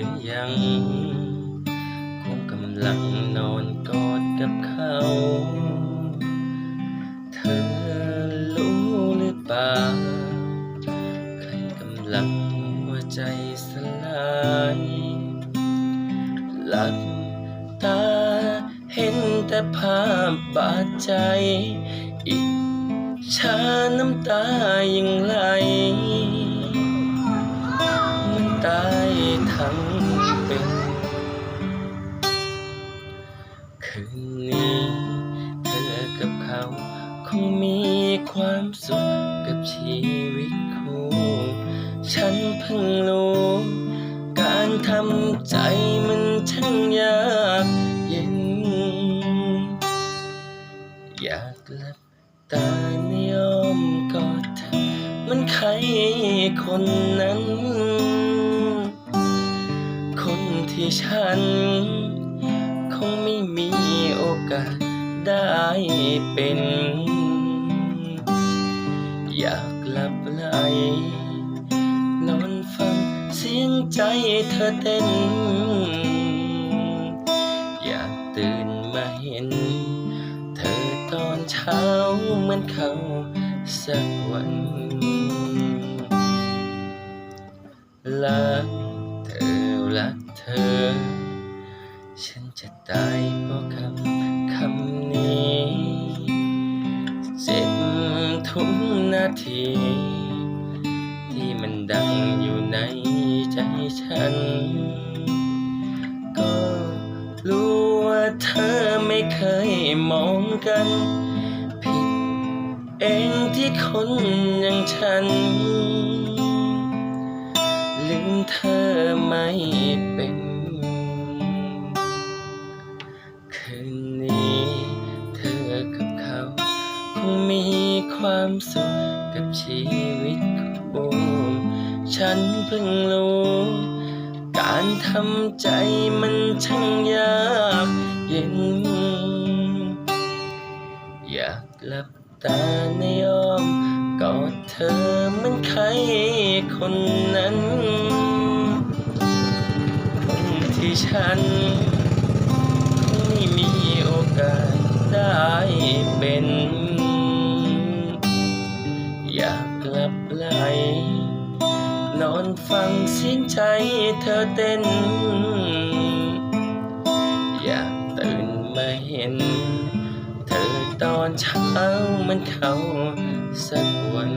รือยัง คงกำลังนอนกอดกับเขา เธอรู้หรือเปล่า ใครกำลังหัวใจสลายหลับตาเห็นแต่ภาพบาดใจ อีกชาน้ำตายังไหลมันตาย ทั้งเป็นคืนนี้เธอกับเขาคงมีความสุขกับชีวิตคู่ฉันเพิ่งรู้การทำใจมันช่างยากเย็น อยากหลับตาในอ้อมกอดเธอมันใครคนนั้น ฉัน คงไม่มีโอกาสได้เป็น อยากหลับไหลนอนฟังเสียงใจเธอเต้น อยากตื่นมาเห็น เธอตอนเช้าเหมือนเขาสักวันรักเธอ รักเธอ ฉันจะตายเพราะคำคำนี้ เจ็บทุกนาที ที่มันดังอยู่ในใจฉัน ก็รู้ว่าเธอไม่เคยมองกันผิดเองที่คนอย่างฉัน มเธอไม่เป็น คืนนี้ เธอกับเขา คงมีความสุขกับชีวิตคู่ฉันเพิ่งรู้ การทำใจมันช่างยากเย็น อยากหลับตาในอ้อม กอดเธอมันใครคนนั้น คนที่ฉันไม่มีโอกาสได้เป็น อยากกลับไหลนอนฟังเสียงใจเธอเต้น อยากตื่นมาเห็น ตอนเช้ามันเขาสักวัน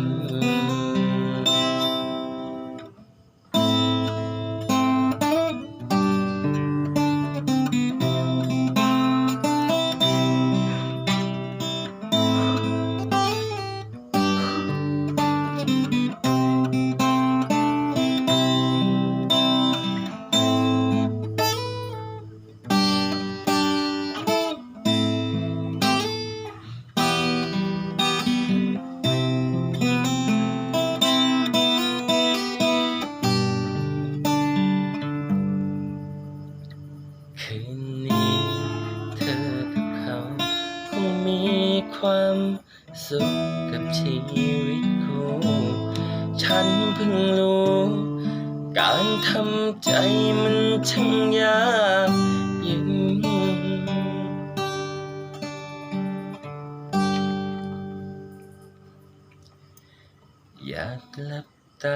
ความสุขกับชีวิตคู่ฉันเพิ่งรู้การทำใจมันช่างยากเย็นอยากหลับตา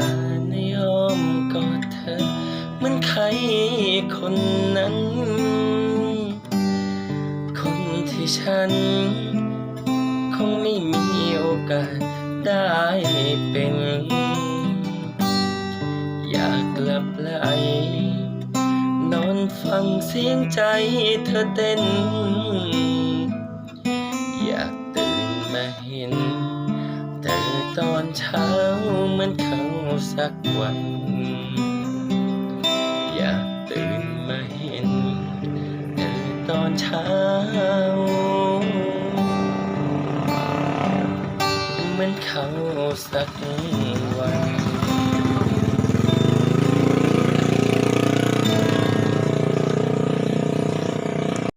ในอ้อมกอดเธอเหมือนใครคนนั้น คนที่ฉัน กาสได้เป็น อยากกลับไหลนอนฟังเสียงใจเธอเต้น อยากตื่นมาเห็นเธอตอนเช้าเหมือนเขาสักวัน อยากตื่นมาเห็นเธอตอนเช้า เหมือนเขาสักวัน